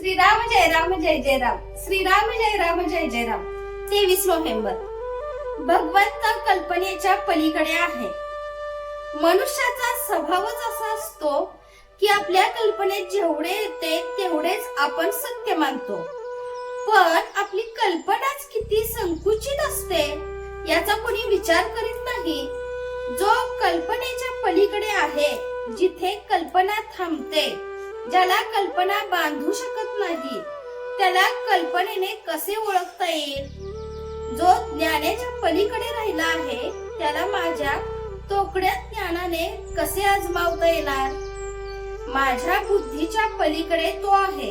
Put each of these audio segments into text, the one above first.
श्रीराम जय राम जय जय राम. श्रीराम जय राम जय जय राम. तेवीस नोव्हेंबर. भगवंत कल्पनेच्या पलीकडे आहे. मनुष्याचा स्वभावच असा असतो की आपल्या कल्पनेत जेवढे येते तेवढेच आपण सत्य मानतो. पण आपली कल्पनाच किती संकुचित असते याचा कोणी विचार करीत नाही. जो कल्पनेच्या पलीकडे आहे जिथे कल्पना थांबते ज्याला कल्पना बांधू शकत नाही त्याला कल्पनेने कसे ओळखता येईल? जो ज्ञानाच्या पलीकडे राहिला आहे त्याला माझ्या तोकड्या ज्ञानाने कसे आजमावता येणार? माझ्या बुद्धीच्या पलीकडे तो आहे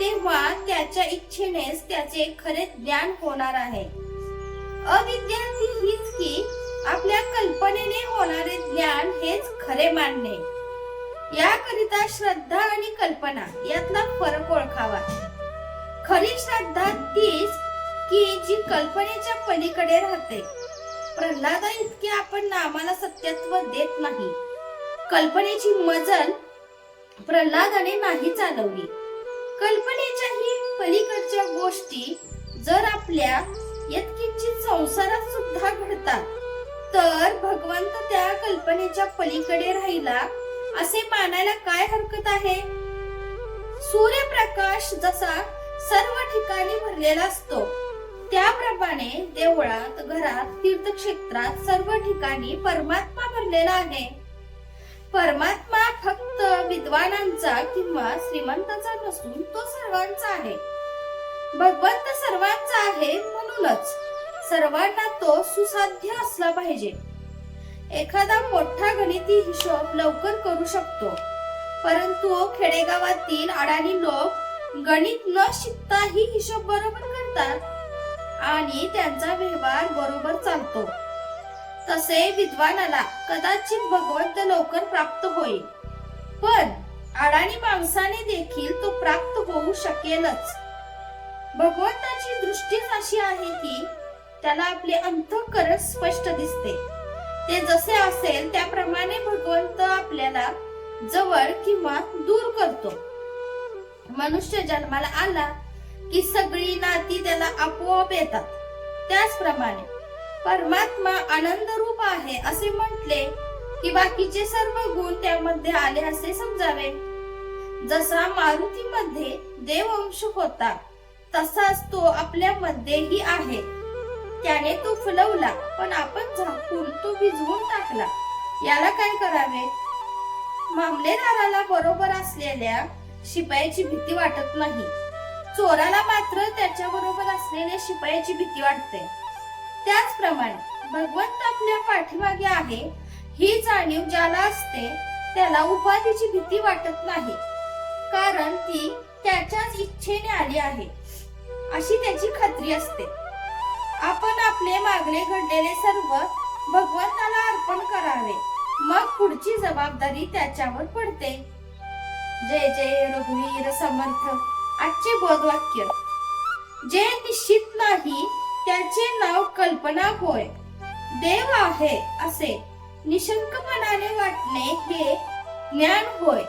तेव्हा त्याच्या इच्छेनेच त्याचे खरे ज्ञान होणार आहे. अविद्यार्थी हीच की आपल्या कल्पनेने होणारे ज्ञान हेच खरे मानणे. याकरिता श्रद्धा आणि कल्पना यातला फरक ओळखावा. खरी श्रद्धा तीच की जी कल्पनेच्या पलीकडे राहते. प्रल्हादा इतके आपण नामाला सत्यत्व देत नाही. कल्पनेची मजल प्रल्हादाने नाही चालवली. कल्पनेच्या ही पलीकडच्या गोष्टी जर आपल्या यत्किंचित संसारात सुद्धा घडतात तर भगवंत त्या कल्पनेच्या पलीकडे राहिला असे मानायला काय हरकत आहे? सूर्यप्रकाश जसा सर्व ठिकाणी भरलेला असतो त्याप्रमाणे देवळात घरात तीर्थक्षेत्रात सर्व ठिकाणी परमात्मा भरलेला आहे. परमात्मा फक्त विद्वानांचा किंवा श्रीमंताचा नसून तो सर्वांचा आहे. भगवंत सर्वांचा आहे म्हणूनच सर्वांना तो सुसाध्य असला पाहिजे. एखादा मोठा गणिती हिशोब लवकर करू शकतो. परंतु खेडेगावातील अडाणी लोक गणित न शिकता ही हिशोब बरोबर करतात आणि त्यांचा व्यवहार बरोबर चालतो. तसे विद्वानाला कदाचित भगवंत लवकर प्राप्त होईल. पण अडाणी माणसाने देखील तो प्राप्त होऊ शकेलच. भगवंताची दृष्टीच अशी आहे की त्याला आपले अंतःकरण स्पष्ट दिसते. ते जसे असेल त्याप्रमाणे भगवंत आपल्याला जवळ किंवा दूर करतो. मनुष्य जन्माला आला की सगळी नाती त्याला आपोआप येतात. त्याचप्रमाणे परमात्मा आनंद रूप आहे असे म्हटले की बाकीचे सर्व गुण त्यामध्ये आले असे समजावे. जसा मारुतीमध्ये देव अंश होता तसाच तो आपल्यामध्येही आहे. त्याने तो फुलवला पण आपण झाकून तो विझवून टाकला. याला काय करावे? मामलेदाराला बरोबर असलेल्या शिपायाची भीती वाटत नाही. चोराला मात्र त्याच्या बरोबर असलेल्या शिपायाची भीती वाटते. त्याचप्रमाणे भगवंत आपल्या पाठीमागे आहे ही जाणीव ज्याला असते त्याला उपाधीची भीती वाटत नाही. कारण ती त्याच्याच इच्छेने आली आहे. अशी त्याची खात्री असते. आपले मागणे घडलेले सर्व भगवंताला अर्पण करावे. मग पुढची जबाबदारी त्याच्यावर पडते. जय जय रघुवीर समर्थ. आजचे बोधवाक्य. जे निश्चित नाही त्याचे नाव कल्पना होय. देव आहे असे. निशंकपणाने वाटणे हे ज्ञान होय.